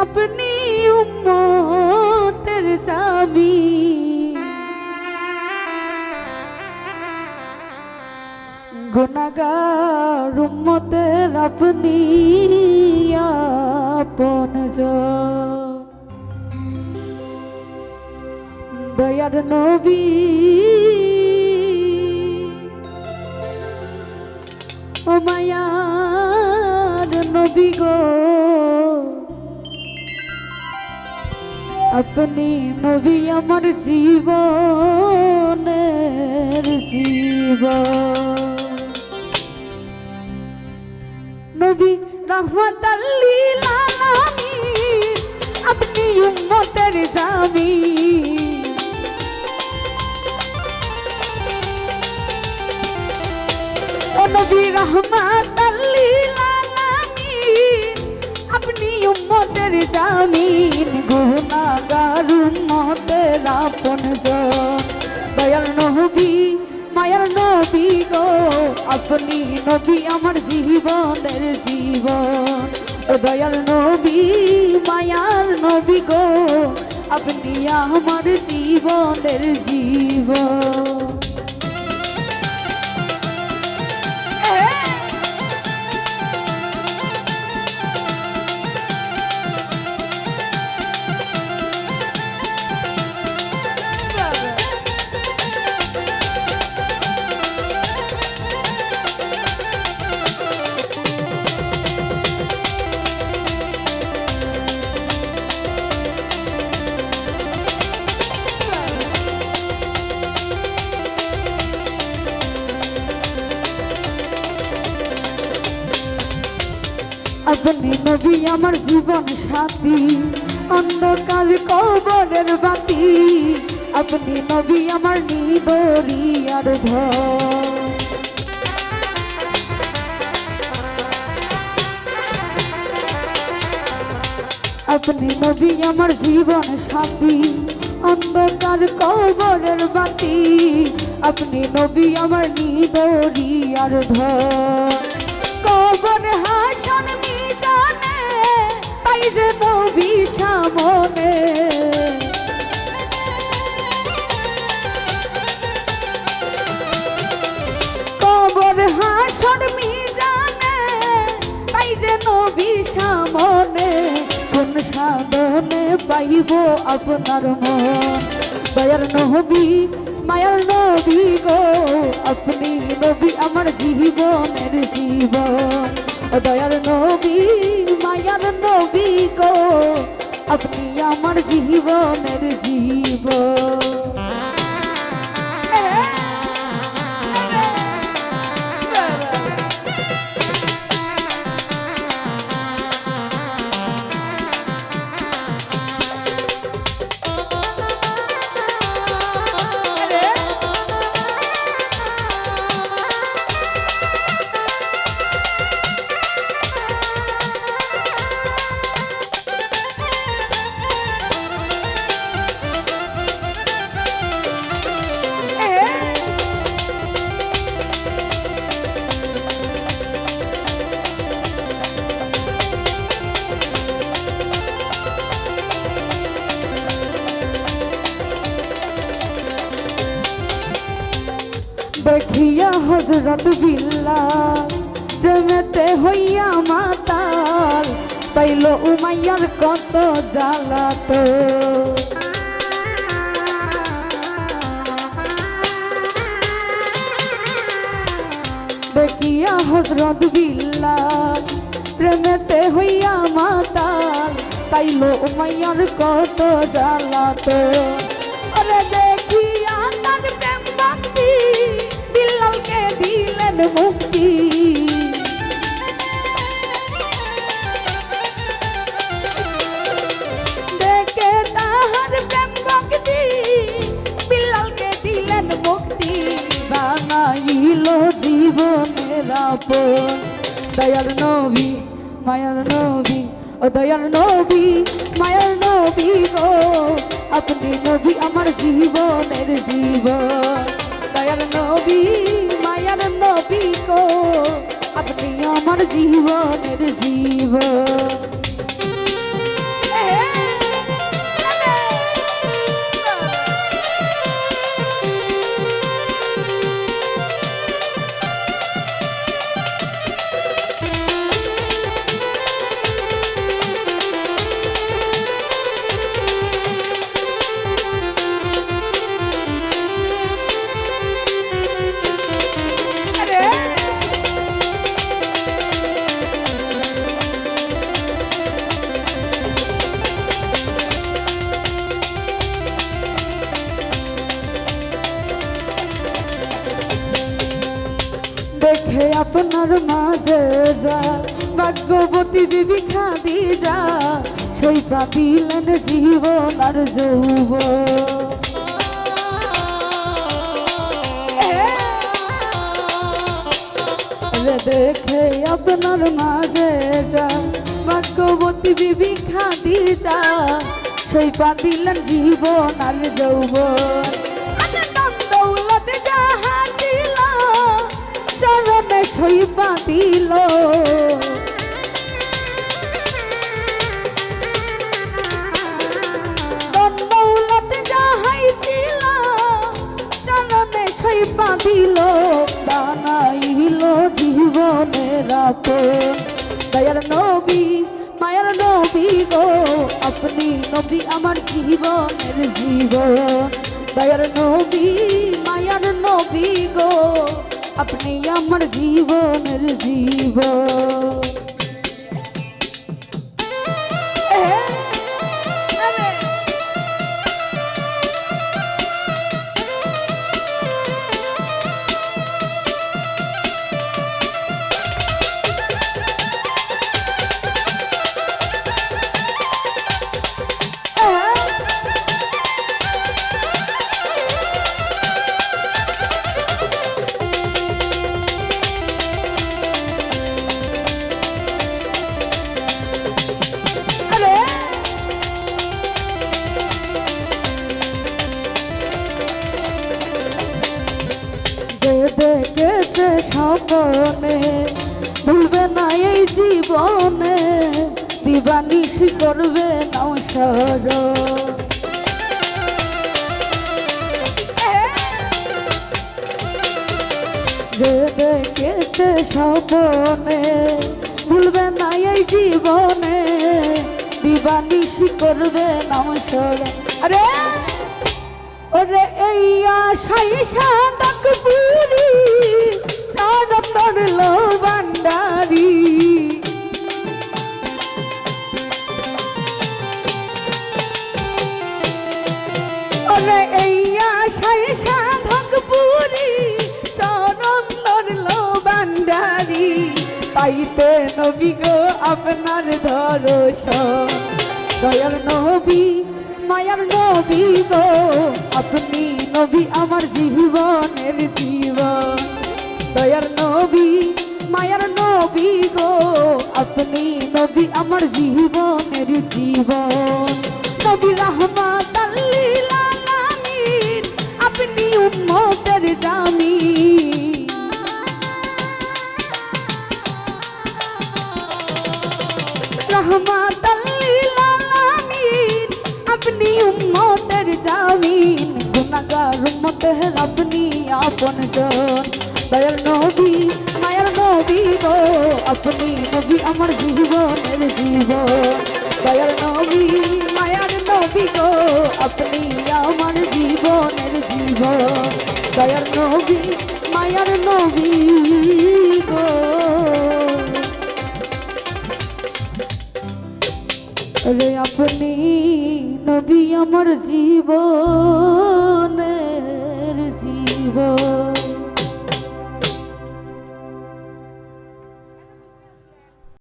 আপনি উম্মতের চাবি গুণাগার উম্মতের আপনি আপন দয়ার নবী ও মায়ার নবী গো আপনি নবী আমার জীবনের জীবন নবী আলামিন আপনি উম্মতের জামি নবী আলামিন আপনি উম্মতের জামিন উম্মতের আপন দয়াল নবী, মায়ার নবী গো, আপনি নবী আমার জীবনের জীবন। দয়াল নবী, মায়ার নবী গো, আপনি আমার জীবনের জীবন। নবী আমার জীবন সাথী, অন্ধকার কবরের বাতি। আপনি নবী আমার নিবরি আর আপনি নবী আমার জীবন সাথী, অন্ধকার কবরের বাতি। আপনি নবী আমার নিবরি আর ধর কবর হাসন সামনে কবর হাসন মিজানে যে নবী সামনে কোন সাধনে পাইব আপনার মন। দয়ার নবী, মায়ার নবী গো, আপনি নবী আমার জীবনের জীবন। দয়ার নবী জীবনের জীবন। দেখিয়া হজরত বিল্লা প্রেমেতে হইয়া মাতাল, পাইল উমাইয়ার কত জ্বালাত দেখিয়া হজরত বিল্লা প্রেমেতে হইয়া মাতাল, পাইল উমাইয়ার কত জ্বালাত ওরে নবী, মায়ার নবী, ও দয়াল নবী, মায়ার নবী গো। আপনি নবী আমার জীবনের জীবন। দয়াল নবী, মায়ার নবী গো। আপনি আমার জীবনের জীবন। মাঝে যা, ভাগ্যবতী বিবি খাদি যা সৈপা দিলেন জীবন আর যৌব। দেখে আপনার মাঝে যা, ভাগ্যবতী বিবি খাদি যা সৈপা দিলেন জীবন আর যৌবন সৈপা দিল দিল বানাইল জীবনের আপন। দয়ার নবী, মায়ার নবী গো, আপনি নবী আমার জীবনের জীবন। দয়ার নবী, মায়ার নবী গো আপনি আমার জীবনের জীবন দেখেছে স্বপনে ভুলবে না এই জীবনে, দিবানিশি করবে নাও যে দেখেছে স্বপনে ভুলবে না এই জীবনে, দিবানিশি করবে নাও সর আরে! ওরে এই আশাই সাদক পুরি চাঁদম ধরলো বান্ডারি ওরে এই আশাই সাধক পুরি চরণ ধরলো বান্ডারি পাইতে নবী গো আপনার ধরস দয়াল নবী, মায়ার নবী গো। আপনি নবী, আমার জীবনের জীবন। দয়ার নবী, মায়ার নবী গো। আপনি নবী, আমার জীবনের জীবন। নবী রহমাত উম্মতের আপনি আপন জন দয়াল নবী মায়ার নবী গো আপনি নবী আমার জীবনের জীবন দয়াল নবী মায়ার নবী গো আপনি আমার জীবনের জীবন দয়াল নবী মায়ার নবী গো রে আপনি নবী আমার জীবন